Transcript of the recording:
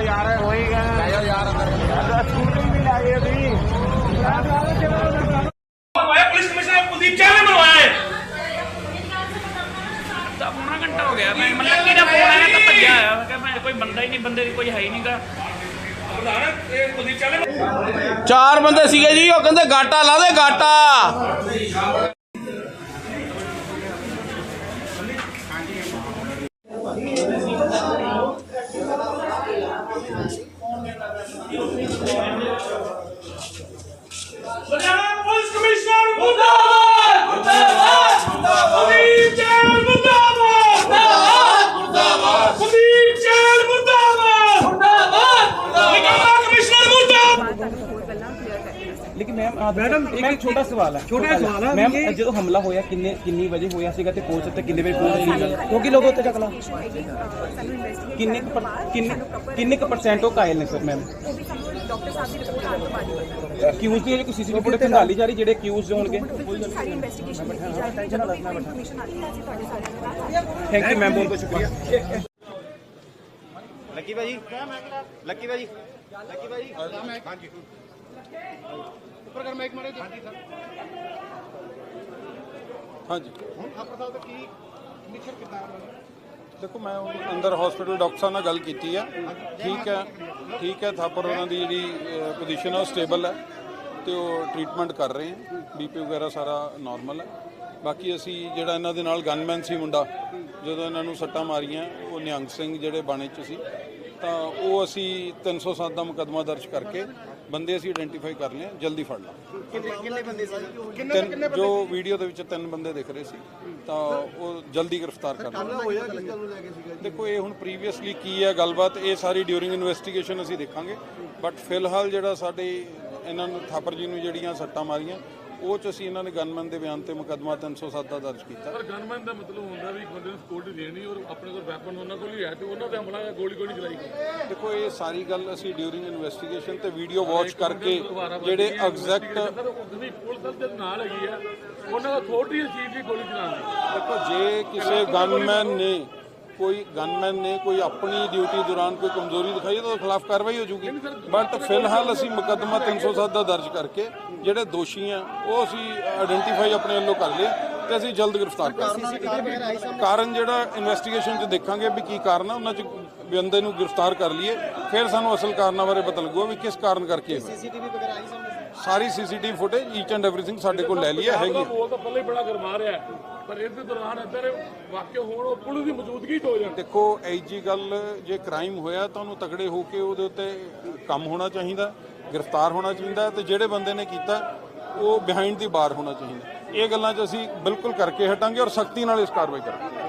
ਯਾਰ ਹੋਏਗਾ ਕੋਈ ਬੰਦਾ ਹੀ ਨਹੀਂ ਬੰਦੇ ਦੀ ਕੋਈ ਹੈ ਹੀ ਨਹੀਂਗਾ ਚਾਰ ਬੰਦੇ ਸੀਗੇ ਜੀ ਉਹ ਕਹਿੰਦੇ ਗਾਟਾ ਲਾ ਦੇ ਗਾਟਾ। ਲੁਧਿਆਣਾ ਪੁਲਿਸ ਕਮਿਸ਼ਨਰ ਮੁਰਦਾਬਾਦ ਮੁਰਦਾਬਾਦ ਮੁਰਦਾਬਾਦ ਕੁਲਦੀਪ ਜੈਨ ਮੁਰਦਾਬਾਦ ਮੁਰਦਾਬਾਦ ਮੁਰਦਾਬਾਦ ਕੁਲਦੀਪ ਜੈਨ ਮੁਰਦਾਬਾਦ ਮੁਰਦਾਬਾਦ ਮੁਰਦਾਬਾਦ ਨਿਗਰਾਨ ਕਮਿਸ਼ਨਰ ਮੁਰਦਾਬਾਦ ਲੇਕਿਨ ਮੈਮ ਮੈਡਮ ਇੱਕ ਛੋਟਾ ਸਵਾਲ ਹੈ ਛੋਟਾ ਸਵਾਲ ਹੈ ਮੈਮ ਜਦੋਂ ਹਮਲਾ ਹੋਇਆ ਕਿੰਨੇ ਕਿੰਨੀ ਵਜੇ ਹੋਇਆ ਸੀਗਾ ਤੇ ਕੋਚ ਤੇ ਕਿੰਨੇ ਵਜੇ ਪਹੁੰਚ ਸੀ ਕਿਉਂਕਿ ਲੋਕ ਉੱਤੇ ਚੱਕਲਾ ਕਿੰਨੇ ਕਿੰਨੇ ਕਿੰਨੇ ਕੁ ਪਰਸੈਂਟ ਉਹ ਕਾਇਲ ਨੇ ਸਰ ਮੈਮ ਡਾਕਟਰ ਸਾਹਿਬ ਦੀ ਰਿਪੋਰਟ ਆਉਣ ਤੋਂ ਬਾਅਦ ਹੀ ਪਤਾ ਅਕਿਊਜ਼ ਦੀ ਕੋਈ ਸੀਸੀਟੀਵੀ ਫੁਟੇਜ ਖੰਗਾਲੀ ਜਾ ਰਹੀ ਜਿਹੜੇ ਅਕਿਊਜ਼ ਹੋਣਗੇ ਲੱਗੇਗਾ। ਸਾਰੀ ਇਨਵੈਸਟੀਗੇਸ਼ਨ ਕੀਤੀ ਜਾਏਗੀ ਜਦੋਂ ਵੀ ਕੋਈ ਇਨਫੋਰਮੇਸ਼ਨ ਆਉਂਦੀ ਹੈ ਅਸੀਂ ਤੁਹਾਡੇ ਸਾਰਿਆਂ ਦੇ ਨਾਲ ਥੈਂਕ ਯੂ ਮੈਮ ਬਹੁਤ ਬਹੁਤ ਸ਼ੁਕਰੀਆ ਲੱਕੀ ਭਾਜੀ ਲੱਕੀ ਭਾਜੀ ਲੱਕੀ ਭਾਜੀ ਹਾਂਜੀ ਉੱਪਰ ਕਰ ਮਾਈਕ ਮਾਰੇ ਹਾਂਜੀ ਸਰ ਹਾਂਜੀ ਹੁਣ ਥਾਪਰ ਸਾਹਿਬ ਦਾ ਕੀ ਨਿਸ਼ਰ ਕਿਦਾਂ ਦੇਖੋ, ਮੈਂ ਉਹ ਅੰਦਰ ਹਸਪੀਟਲ ਡਾਕਟਰ ਸਾਹਿਬ ਨਾਲ ਗੱਲ ਕੀਤੀ ਹੈ ਠੀਕ ਹੈ ਠੀਕ ਹੈ, ਥਾਪਰ ਉਹਨਾਂ ਦੀ ਜਿਹੜੀ ਪੋਜੀਸ਼ਨ ਹੈ ਉਹ ਸਟੇਬਲ ਹੈ ਤੇ ਉਹ ਟ੍ਰੀਟਮੈਂਟ ਕਰ ਰਹੇ ਹੈ ਬੀਪੀ ਵਗੈਰਾ ਸਾਰਾ ਨਾਰਮਲ ਹੈ। ਬਾਕੀ ਅਸੀਂ ਜਿਹੜਾ ਇਹਨਾਂ ਦੇ ਨਾਲ ਗਨਮੈਨ ਸੀ ਮੁੰਡਾ, ਜਦੋਂ ਇਹਨਾਂ ਨੂੰ ਸੱਟਾਂ ਮਾਰੀਆਂ, ਉਹ ਨਿਹੰਗ ਸਿੰਘ ਜਿਹੜੇ ਬਾਣੇ 'ਚ ਸੀ, ਤਾਂ ਉਹ ਅਸੀਂ 307 ਦਾ ਮੁਕੱਦਮਾ ਦਰਜ ਕਰਕੇ ਬੰਦੇ ਅਸੀਂ ਆਇਡੈਂਟੀਫਾਈ ਕਰ ਲਏ ਹਾਂ, ਜਲਦੀ ਫੜ ਲਾਂਗੇ ਕਿੰਨੇ ਕਿੰਨੇ ਬੰਦੇ ਸੀ? ਤਿੰਨ ਜੋ ਵੀਡੀਓ ਦੇ ਵਿੱਚ ਤਿੰਨ ਬੰਦੇ ਦਿਖ ਰਹੇ ਸੀ ਤਾਂ ਉਹ ਜਲਦੀ ਗ੍ਰਿਫਤਾਰ ਕਰ ਲਾਂਗੇ ਹੋਇਆ ਕਿਸ ਗੱਲ ਨੂੰ ਲੈ ਕੇ ਸੀਗਾ ਦੇਖੋ ਇਹ ਹੁਣ ਪ੍ਰੀਵੀਅਸਲੀ ਕੀ ਹੈ ਗੱਲਬਾਤ ਇਹ ਸਾਰੀ ਡਿਊਰਿੰਗ ਇਨਵੈਸਟੀਗੇਸ਼ਨ ਅਸੀਂ ਦੇਖਾਂਗੇ। ਬਟ ਫਿਲਹਾਲ ਜਿਹੜਾ ਸਾਡੇ ਇਹਨਾਂ ਨੂੰ ਥਾਪਰ ਜੀ ਨੂੰ ਜਿਹੜੀਆਂ ਸੱਟਾਂ ਮਾਰੀਆਂ ਉਹ ਚ ਅਸੀਂ ਇਹਨਾਂ ਨੇ ਗਨਮੈਨ ਦੇ ਬਿਆਨ ਤੇ ਮੁਕੱਦਮਾ 307 ਦਾ ਦਰਜ ਕੀਤਾ। ਪਰ ਗਨਮੈਨ ਦਾ ਮਤਲਬ ਹੁੰਦਾ ਵੀ ਇੱਕ ਬੰਦੇ ਨੂੰ ਸਕਿਉਰਟੀ ਦੇਣੀ ਔਰ ਆਪਣੇ ਕੋਲ ਵੈਪਨ ਉਹਨਾਂ ਕੋਲ ਹੀ ਹੈ ਤੇ ਉਹਨਾਂ ਤੇ ਹਮਲਾ ਗੋਲੀ ਗੋਲੀ ਚਲਾਈ ਦੇਖੋ ਇਹ ਸਾਰੀ ਗੱਲ ਅਸੀਂ ਡਿਊਰਿੰਗ ਇਨਵੈਸਟੀਗੇਸ਼ਨ ਤੇ ਵੀਡੀਓ ਵਾਚ ਕਰਕੇ ਜਿਹੜੇ ਐਗਜ਼ੈਕਟ ਉਹਦੀ ਪੁਲਿਸ ਦੇ ਨਾਲ ਹੈਗੀ ਆ ਉਹਨਾਂ ਦਾ ਅਥਾਰਟੀ ਇਸ ਚੀਜ਼ ਦੀ ਗੋਲੀ ਚਲਾਉਣ ਦੀ। ਦੇਖੋ ਜੇ ਕਿਸੇ ਗਨਮੈਨ ਨੇ ਕੋਈ ਗਨਮੈਨ ਨੇ ਕੋਈ ਆਪਣੀ ਡਿਊਟੀ ਦੌਰਾਨ ਕੋਈ ਕਮਜ਼ੋਰੀ ਦਿਖਾਈ ਤਾਂ ਉਹਦੇ ਖਿਲਾਫ ਕਾਰਵਾਈ ਹੋ ਜੂਗੀ। ਬਟ ਫਿਲਹਾਲ ਅਸੀਂ ਮੁਕੱਦਮਾ 307 ਦਾ ਦਰਜ ਕਰਕੇ ਜਿਹੜੇ ਦੋਸ਼ੀ ਆ ਉਹ ਅਸੀਂ ਆਇਡੈਂਟੀਫਾਈ ਆਪਣੇ ਵੱਲੋਂ ਕਰ ਲਏ ਤੇ ਅਸੀਂ ਜਲਦ ਗ੍ਰਿਫਤਾਰ ਕਰਾਂਗੇ। ਕਾਰਨ ਜਿਹੜਾ ਇਨਵੈਸਟੀਗੇਸ਼ਨ 'ਚ ਦੇਖਾਂਗੇ ਵੀ ਕੀ ਕਾਰਨ ਆ ਉਹਨਾਂ 'ਚ ਬੰਦੇ ਨੂੰ ਗ੍ਰਿਫਤਾਰ ਕਰ ਲਈਏ ਫਿਰ ਸਾਨੂੰ ਅਸਲ ਕਾਰਨਾਂ ਬਾਰੇ ਪਤਾ ਲੱਗੂਗਾ ਵੀ ਕਿਸ ਕਾਰਨ ਕਰਕੇ। ਸੀਸੀਟੀਵੀ ਵਗੈਰਾ ਆਈ ਸਾਹਮਣੇ। ਸਾਰੀ CCTV footage each and everything ਸਾਡੇ ਕੋਲ ਲੈ ਲਈ ਹੈ ਹੈਗੀ ਉਹ ਤਾਂ ਪਹਿਲੇ ਹੀ ਬੜਾ ਗਰਮਾ ਰਿਹਾ। ਪਰ ਇਸ ਦੇ ਦੌਰਾਨ ਇੱਧਰ ਵਾਕਿਆ ਹੋਣ ਉਹ ਪੁਲਿਸ ਦੀ ਮੌਜੂਦਗੀ 'ਚ ਹੋ ਜਾਣ। ਦੇਖੋ ਐਜੀ ਗੱਲ ਜੇ ਕ੍ਰਾਈਮ ਹੋਇਆ ਤਾਂ ਉਹਨੂੰ ਤਗੜੇ ਹੋ ਕੇ ਉਹਦੇ ਉੱਤੇ ਕੰਮ ਹੋਣਾ ਚਾਹੀਦਾ ਗ੍ਰਿਫਤਾਰ ਹੋਣਾ ਚਾਹੀਦਾ ਤੇ ਜਿਹੜੇ ਬੰਦੇ ਨੇ ਕੀਤਾ ਉਹ ਬਿਹਾਈਂਡ ਦੀ ਬਾਰ ਹੋਣਾ ਚਾਹੀਦਾ। ਇਹ ਗੱਲਾਂ 'ਚ ਅਸੀਂ ਬਿਲਕੁਲ ਕਰਕੇ ਹਟਾਂਗੇ ਔਰ ਸਖਤੀ ਨਾਲ ਇਸ ਕਾਰਵਾਈ ਕਰਾਂਗੇ।